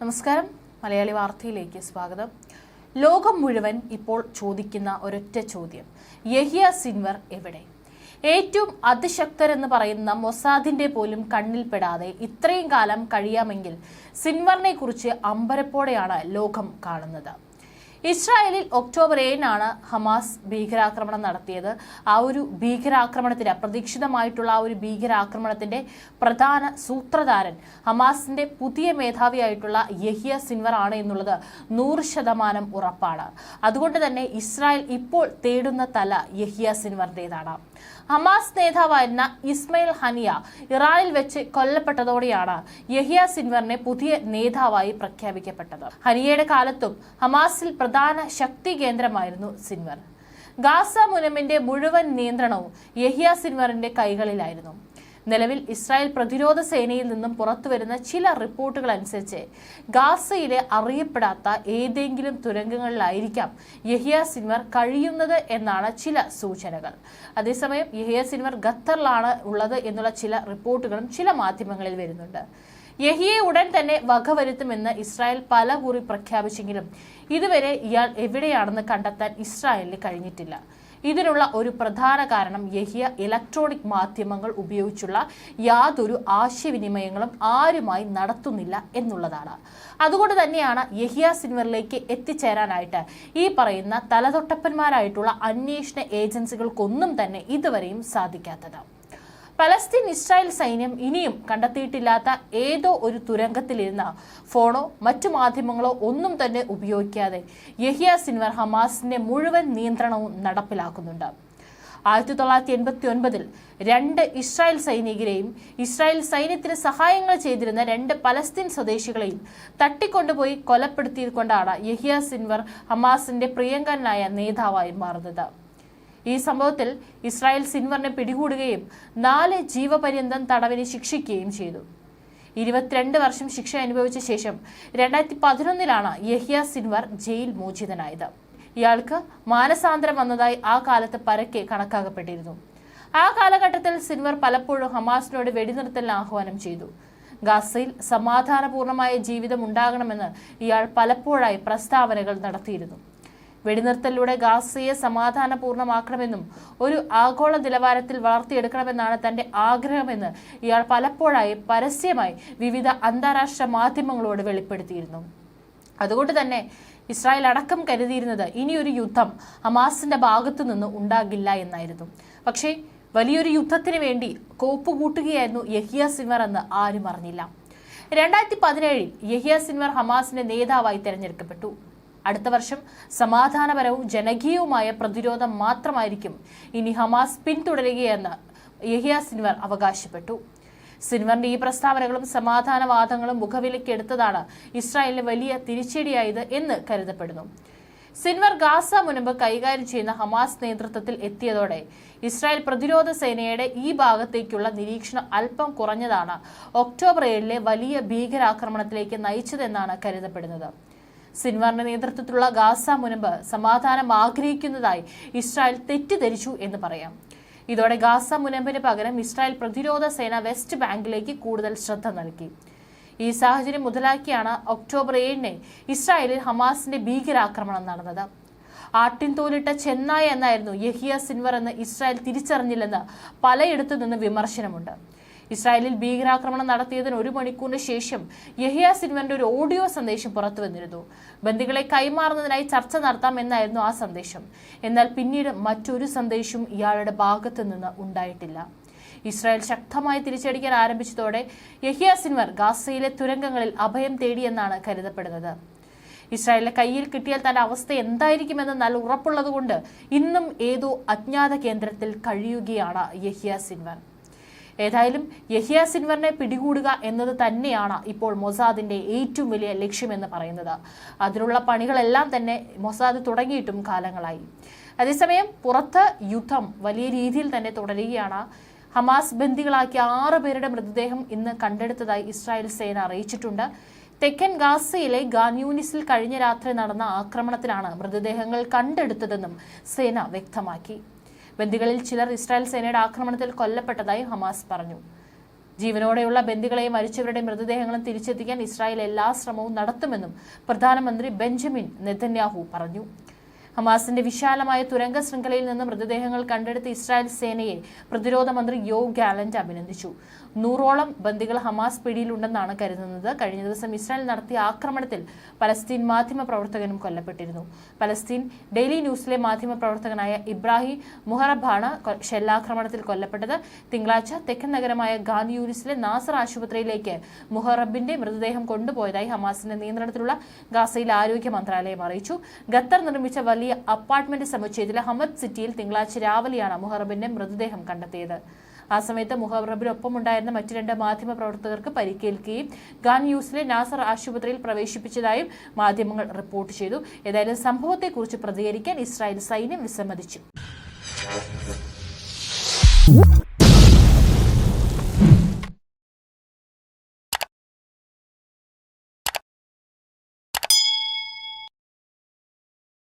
നമസ്കാരം. മലയാളി വാർത്തയിലേക്ക് സ്വാഗതം. ലോകം മുഴുവൻ ഇപ്പോൾ ചോദിക്കുന്ന ഒരൊറ്റ ചോദ്യം. യഹിയ സിൻവർ എവിടെ? ഏറ്റവും അതിശക്തരെന്ന് പറയുന്ന മൊസാദിന്റെ പോലും കണ്ണിൽപ്പെടാതെ ഇത്രയും കാലം കഴിയാമെങ്കിൽ സിൻവറിനെ കുറിച്ച് അമ്പരപ്പോടെയാണ് ലോകം കാണുന്നത്. ഇസ്രായേലിൽ ഒക്ടോബർ ഏഴിനാണ് ഹമാസ് ഭീകരാക്രമണം നടത്തിയത്. ആ ഒരു ഭീകരാക്രമണത്തിന് അപ്രതീക്ഷിതമായിട്ടുള്ള ആ ഒരു ഭീകരാക്രമണത്തിന്റെ പ്രധാന സൂത്രധാരൻ ഹമാസിന്റെ പുതിയ മേധാവിയായിട്ടുള്ള യഹിയ സിൻവർ ആണ് എന്നുള്ളത് നൂറ് ശതമാനം ഉറപ്പാണ്. അതുകൊണ്ട് തന്നെ ഇസ്രായേൽ ഇപ്പോൾ തേടുന്ന തല യഹിയ സിൻവറിന്റെതാണ് ഹമാസ് നേതാവായിരുന്ന ഇസ്മയിൽ ഹനിയ ഇറാനിൽ വെച്ച് കൊല്ലപ്പെട്ടതോടെയാണ് യഹിയ സിൻവറിനെ പുതിയ നേതാവായി പ്രഖ്യാപിക്കപ്പെട്ടത്. ഹനിയയുടെ കാലത്തും ഹമാസിൽ പ്രധാന ശക്തി കേന്ദ്രമായിരുന്നു സിൻവർ. ഗാസ മുനമിന്റെ മുഴുവൻ നിയന്ത്രണവും യഹിയ സിൻവറിന്റെ കൈകളിലായിരുന്നു. നിലവിൽ ഇസ്രായേൽ പ്രതിരോധ സേനയിൽ നിന്നും പുറത്തുവരുന്ന ചില റിപ്പോർട്ടുകൾ അനുസരിച്ച് ഗാസയിലെ അറിയപ്പെടാത്ത ഏതെങ്കിലും തുരങ്കങ്ങളിലായിരിക്കാം യഹിയ സിൻവർ കഴിയുന്നത് എന്നാണ് ചില സൂചനകൾ. അതേസമയം യഹിയ സിൻവർ ഖത്തറിലാണ് ഉള്ളത് എന്നുള്ള ചില റിപ്പോർട്ടുകളും ചില മാധ്യമങ്ങളിൽ വരുന്നുണ്ട്. യഹിയെ ഉടൻ തന്നെ വകവരുത്തുമെന്ന് ഇസ്രായേൽ പല കുറി പ്രഖ്യാപിച്ചെങ്കിലും ഇതുവരെ ഇയാൾ എവിടെയാണെന്ന് കണ്ടെത്താൻ ഇസ്രായേലിന് കഴിഞ്ഞിട്ടില്ല. ഇതിനുള്ള ഒരു പ്രധാന കാരണം യഹിയ ഇലക്ട്രോണിക് മാധ്യമങ്ങൾ ഉപയോഗിച്ചുള്ള യാതൊരു ആശയവിനിമയങ്ങളും ആരുമായി നടത്തുന്നില്ല എന്നുള്ളതാണ്. അതുകൊണ്ട് തന്നെയാണ് യഹിയ സിൻവറിലേക്ക് എത്തിച്ചേരാനായിട്ട് ഈ പറയുന്ന തലതൊട്ടപ്പന്മാരായിട്ടുള്ള അന്വേഷണ ഏജൻസികൾക്കൊന്നും തന്നെ ഇതുവരെയും സാധിക്കാത്തത്. പലസ്തീൻ ഇസ്രായേൽ സൈന്യം ഇനിയും കണ്ടെത്തിയിട്ടില്ലാത്ത ഏതോ ഒരു തുരങ്കത്തിലിരുന്ന ഫോണോ മറ്റു മാധ്യമങ്ങളോ ഒന്നും തന്നെ ഉപയോഗിക്കാതെ യഹിയ സിൻവർ ഹമാസിന്റെ മുഴുവൻ നിയന്ത്രണവും നടപ്പിലാക്കുന്നുണ്ട്. ആയിരത്തി തൊള്ളായിരത്തി എൺപത്തി ഒൻപതിൽ രണ്ട് ഇസ്രായേൽ സൈനികരെയും ഇസ്രായേൽ സൈന്യത്തിന് സഹായങ്ങൾ ചെയ്തിരുന്ന രണ്ട് പലസ്തീൻ സ്വദേശികളെയും തട്ടിക്കൊണ്ടുപോയി കൊലപ്പെടുത്തിക്കൊണ്ടാണ് യഹിയ സിൻവർ ഹമാസിന്റെ പ്രിയങ്കരനായ നേതാവായി മാറുന്നത്. ഈ സംഭവത്തിൽ ഇസ്രായേൽ സിൻവറിനെ പിടികൂടുകയും നാല് ജീവപര്യന്തം തടവിന് ശിക്ഷിക്കുകയും ചെയ്തു. ഇരുപത്തിരണ്ട് വർഷം ശിക്ഷ അനുഭവിച്ച ശേഷം രണ്ടായിരത്തി പതിനൊന്നിലാണ് യഹിയ സിൻവർ ജയിൽ മോചിതനായത്. ഇയാൾക്ക് മാനസാന്തരം വന്നതായി ആ കാലത്ത് പരക്കെ കണക്കാക്കപ്പെട്ടിരുന്നു. ആ കാലഘട്ടത്തിൽ സിൻവർ പലപ്പോഴും ഹമാസിനോട് വെടിനിർത്തലിന് ആഹ്വാനം ചെയ്തു. ഗാസയിൽ സമാധാനപൂർണമായ ജീവിതം ഉണ്ടാകണമെന്ന് ഇയാൾ പലപ്പോഴായി പ്രസ്താവനകൾ നടത്തിയിരുന്നു. വെടിനിർത്തലിലൂടെ ഗാസയെ സമാധാനപൂർണമാക്കണമെന്നും ഒരു ആഗോള നിലവാരത്തിൽ വളർത്തിയെടുക്കണമെന്നാണ് തന്റെ ആഗ്രഹമെന്ന് ഇയാൾ പലപ്പോഴായി പരസ്യമായി വിവിധ അന്താരാഷ്ട്ര മാധ്യമങ്ങളോട് വെളിപ്പെടുത്തിയിരുന്നു. അതുകൊണ്ട് തന്നെ ഇസ്രായേൽ അടക്കം കരുതിയിരുന്നത് ഇനിയൊരു യുദ്ധം ഹമാസിന്റെ ഭാഗത്തു നിന്ന് ഉണ്ടാകില്ല എന്നായിരുന്നു. പക്ഷേ വലിയൊരു യുദ്ധത്തിന് വേണ്ടി കോപ്പുകൂട്ടുകയായിരുന്നു യഹിയ സിൻവർ എന്ന് ആരും അറിഞ്ഞില്ല. രണ്ടായിരത്തി പതിനേഴിൽ യഹിയ സിൻവർ ഹമാസിന്റെ നേതാവായി തെരഞ്ഞെടുക്കപ്പെട്ടു. അടുത്ത വർഷം സമാധാനപരവും ജനകീയവുമായ പ്രതിരോധം മാത്രമായിരിക്കും ഇനി ഹമാസ് പിന്തുടരുകയെന്ന് യഹിയ സിൻവർ അവകാശപ്പെട്ടു. സിൻവറിന്റെ ഈ പ്രസ്താവനകളും സമാധാനവാദങ്ങളും മുഖവിലക്കെടുത്തതാണ് ഇസ്രായേലിന് വലിയ തിരിച്ചടിയായത് എന്ന് കരുതപ്പെടുന്നു. സിൻവർ ഗാസ മുൻപ് കൈകാര്യം ചെയ്യുന്ന ഹമാസ് നേതൃത്വത്തിൽ എത്തിയതോടെ ഇസ്രായേൽ പ്രതിരോധ സേനയുടെ ഈ ഭാഗത്തേക്കുള്ള നിരീക്ഷണം അല്പം കുറഞ്ഞതാണ്. ഒക്ടോബർ ഏഴിലെ വലിയ ഭീകരാക്രമണത്തിലേക്ക് നയിച്ചതെന്നാണ് കരുതപ്പെടുന്നത്. സിൻവറിന്റെ നേതൃത്വത്തിലുള്ള ഗാസ മുനമ്പ് സമാധാനം ആഗ്രഹിക്കുന്നതായി ഇസ്രായേൽ തെറ്റിദ്ധരിച്ചു എന്ന് പറയാം. ഇതോടെ ഗാസ മുനമ്പിന് പകരം ഇസ്രായേൽ പ്രതിരോധ സേന വെസ്റ്റ് ബാങ്കിലേക്ക് കൂടുതൽ ശ്രദ്ധ നൽകി. ഈ സാഹചര്യം മുതലാക്കിയാണ് ഒക്ടോബർ ഏഴിന് ഇസ്രായേലിൽ ഹമാസിന്റെ ഭീകരാക്രമണം നടന്നത്. ആട്ടിൻ തോലിട്ട ചെന്നായ എന്നായിരുന്നു യഹിയ സിൻവർ എന്ന് ഇസ്രായേൽ തിരിച്ചറിഞ്ഞില്ലെന്ന് പലയിടത്തു നിന്ന് വിമർശനമുണ്ട്. ഇസ്രായേലിൽ ഭീകരാക്രമണം നടത്തിയതിന് ഒരു മണിക്കൂറിന് ശേഷം യഹിയ സിൻവന്റെ ഒരു ഓഡിയോ സന്ദേശം പുറത്തു വന്നിരുന്നു. ബന്ദികളെ കൈമാറുന്നതിനായി ചർച്ച നടത്താം എന്നായിരുന്നു ആ സന്ദേശം. എന്നാൽ പിന്നീട് മറ്റൊരു സന്ദേശവും ഇയാളുടെ ഭാഗത്തു നിന്ന് ഉണ്ടായിട്ടില്ല. ഇസ്രായേൽ ശക്തമായി തിരിച്ചടിക്കാൻ ആരംഭിച്ചതോടെ യഹിയ സിൻവർ ഗാസയിലെ തുരങ്കങ്ങളിൽ അഭയം തേടിയെന്നാണ് കരുതപ്പെടുന്നത്. ഇസ്രായേലിന്റെ കയ്യിൽ കിട്ടിയാൽ തന്റെ അവസ്ഥ എന്തായിരിക്കുമെന്ന് നല്ല ഉറപ്പുള്ളതുകൊണ്ട് ഇന്നും ഏതോ അജ്ഞാത കേന്ദ്രത്തിൽ കഴിയുകയാണ് യഹിയ സിൻവർ ഏതായാലും യഹിയ സിൻവറിനെ പിടികൂടുക എന്നത് തന്നെയാണ് ഇപ്പോൾ മൊസാദിന്റെ ഏറ്റവും വലിയ ലക്ഷ്യമെന്ന് പറയുന്നത്. അതിനുള്ള പണികളെല്ലാം തന്നെ മൊസാദ് തുടങ്ങിയിട്ടും കാലങ്ങളായി. അതേസമയം പുറത്ത് യുദ്ധം വലിയ രീതിയിൽ തന്നെ തുടരുകയാണ്. ഹമാസ് ബന്ദികളാക്കിയ ആറ് പേരുടെ മൃതദേഹം ഇന്ന് കണ്ടെടുത്തതായി ഇസ്രായേൽ സേന അറിയിച്ചിട്ടുണ്ട്. തെക്കൻ ഗാസയിലെ ഗാന്യൂനിസിൽ കഴിഞ്ഞ രാത്രി നടന്ന ആക്രമണത്തിലാണ് മൃതദേഹങ്ങൾ കണ്ടെടുത്തതെന്നും സേന വ്യക്തമാക്കി. ബന്ദികളിൽ ചിലർ ഇസ്രായേൽ സേനയുടെ ആക്രമണത്തിൽ കൊല്ലപ്പെട്ടതായി ഹമാസ് പറഞ്ഞു. ജീവനോടെയുള്ള ബന്ദികളെയും മരിച്ചവരുടെ മൃതദേഹങ്ങളും തിരിച്ചെത്തിക്കാൻ ഇസ്രായേൽ എല്ലാ ശ്രമവും നടത്തുമെന്നും പ്രധാനമന്ത്രി ബെഞ്ചമിൻ നെതന്യാഹു പറഞ്ഞു. ഹമാസിന്റെ വിശാലമായ തുരങ്ക ശൃംഖലയിൽ നിന്ന് മൃതദേഹങ്ങൾ കണ്ടെടുത്ത ഇസ്രായേൽ സേനയെ പ്രതിരോധ മന്ത്രി യോ ഗാലന്റ് അഭിനന്ദിച്ചു. നൂറോളം ബന്ദികൾ ഹമാസ് പിടിയിലുണ്ടെന്നാണ് കരുതുന്നത്. കഴിഞ്ഞ ദിവസം ഇസ്രായേൽ നടത്തിയ ആക്രമണത്തിൽ പലസ്തീൻ മാധ്യമ പ്രവർത്തകനും കൊല്ലപ്പെട്ടിരുന്നു. പലസ്തീൻ ഡെയിലി ന്യൂസിലെ മാധ്യമ പ്രവർത്തകനായ ഇബ്രാഹിം മുഹറബാണ് ഷെല്ലാക്രമണത്തിൽ കൊല്ലപ്പെട്ടത്. തിങ്കളാഴ്ച തെക്കൻ നഗരമായ ഗാന്ധി യൂനിസിലെ നാസർ ആശുപത്രിയിലേക്ക് മുഹറബിന്റെ മൃതദേഹം കൊണ്ടുപോയതായി ഹമാസിന്റെ നിയന്ത്രണത്തിലുള്ള ഗാസയിലെ ആരോഗ്യ മന്ത്രാലയം അറിയിച്ചു. ഖത്തർ നിർമ്മിച്ച വലിയ അപ്പാർട്ട്മെന്റ് സമുച്ചയത്തിലെ ഹമദ് സിറ്റിയിൽ തിങ്കളാഴ്ച രാവിലെയാണ് മുഹറബിന്റെ മൃതദേഹം കണ്ടെത്തിയത്. ആ സമയത്ത് മുഹറബിനൊപ്പമുണ്ടായിരുന്ന മറ്റു രണ്ട് മാധ്യമ പ്രവർത്തകർക്ക് പരിക്കേൽക്കുകയും ഗാൻ യൂസിലെ നാസർ ആശുപത്രിയിൽ പ്രവേശിപ്പിച്ചതായും മാധ്യമങ്ങൾ റിപ്പോർട്ട് ചെയ്തു. ഏതായാലും സംഭവത്തെക്കുറിച്ച് പ്രതികരിക്കാൻ ഇസ്രായേൽ സൈന്യം വിസമ്മതിച്ചു.